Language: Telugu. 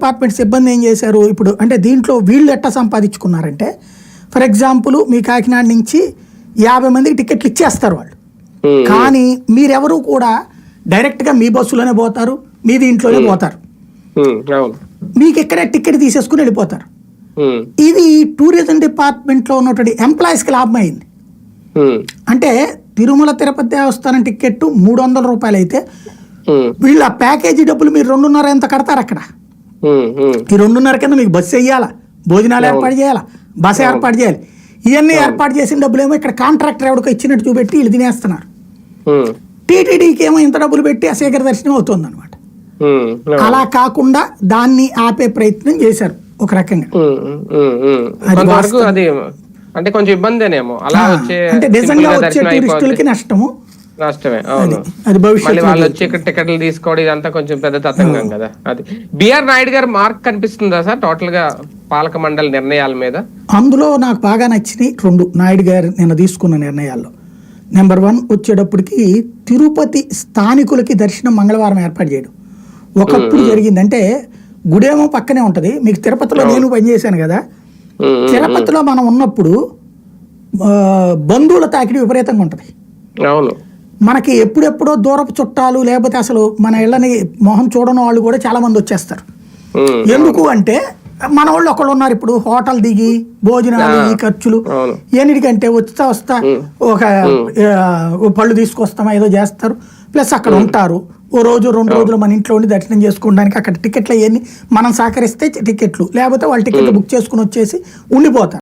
డిపార్ట్మెంట్ సిబ్బంది ఏం చేశారు? ఇప్పుడు అంటే దీంట్లో వీళ్ళు ఎట్లా సంపాదించుకున్నారంటే ఫర్ ఎగ్జాంపుల్ మీ కాకినాడ నుంచి యాభై మందికి టికెట్లు ఇచ్చేస్తారు వాళ్ళు. కానీ మీరెవరు కూడా డైరెక్ట్గా మీ బస్సులోనే పోతారు మీ దీంట్లోనే పోతారు. మీకు ఇక్కడే టికెట్ తీసేసుకుని వెళ్ళిపోతారు. ఇది టూరిజం డిపార్ట్మెంట్లో ఉన్నటువంటి ఎంప్లాయీస్కి లాభం అయింది అంటే తిరుమల తిరుపతి దేవస్థానం టికెట్ మూడు వందల రూపాయలు అయితే వీళ్ళ ప్యాకేజీ డబ్బులు మీరు రెండున్నర ఎంత కడతారు అక్కడ? ఈ రెండున్నర కింద మీకు బస్సు వేయాలా? భోజనాలు ఏర్పాటు చేయాలా? బస్సు ఏర్పాటు చేయాలి. ఇవన్నీ ఏర్పాటు చేసిన డబ్బులు ఏమో ఇక్కడ కాంట్రాక్టర్ ఎవరికో ఇచ్చినట్టు చూపెట్టి వీళ్ళు తినేస్తున్నారు. టీటీడీకి ఏమో ఇంత డబ్బులు పెట్టి అశేఖర దర్శనం అవుతుంది అనమాట. అలా కాకుండా దాన్ని ఆపే ప్రయత్నం చేశారు ఒక రకంగా. అంటే కొంచెం ఇబ్బందేనేమో. అలా వచ్చే అంటే నిజంగా వచ్చే టూరిస్టులకి. నష్టము నష్టమే అవును. అది భవిష్యత్తు వాళ్ళు వచ్చి ఇక్కడ టికెట్లు తీసుకోవడం ఇదంతా కొంచెం పెద్ద తతంగం కదా. అది. బిఆర్ నాయుడు గారు మార్క్ కనిపిస్తుందా సార్? టోటల్గా పాలక మండలి నిర్ణయాల మీద? అందులో నాకు బాగా నచ్చినాయి రెండు. నాయుడు గారు నిన్న తీసుకున్న నిర్ణయాల్లో. నెంబర్ వన్ వచ్చేటప్పటికి తిరుపతి స్థానికులకి దర్శనం మంగళవారం ఏర్పాటు చేయడం. ఒకప్పుడు జరిగిందంటే గుడేమో పక్కనే ఉంటది. మీకు తిరుపతిలో నేను పనిచేశాను కదా. తిరుపతిలో మనం ఉన్నప్పుడు బంధువుల తాకిడి విపరీతంగా ఉంటుంది. అవును. మనకి ఎప్పుడెప్పుడో దూరపు చుట్టాలు లేకపోతే అసలు మన ఇళ్ళని మొహం చూడని వాళ్ళు కూడా చాలా మంది వచ్చేస్తారు. ఎందుకు అంటే మన వాళ్ళు ఒకళ్ళు ఉన్నారు ఇప్పుడు హోటల్ దిగి భోజనాలు ఈ ఖర్చులు ఎన్నిటికంటే వస్తా వస్తా ఒక పళ్ళు తీసుకొస్తామా ఏదో చేస్తారు. ప్లస్ అక్కడ ఉంటారు. ఓ రోజు రెండు రోజులు మన ఇంట్లో ఉండి దర్శనం చేసుకోవడానికి అక్కడ టికెట్లు అవన్నీ మనం సహకరిస్తే టికెట్లు. లేకపోతే వాళ్ళు టికెట్లు బుక్ చేసుకుని వచ్చేసి ఉండిపోతారు.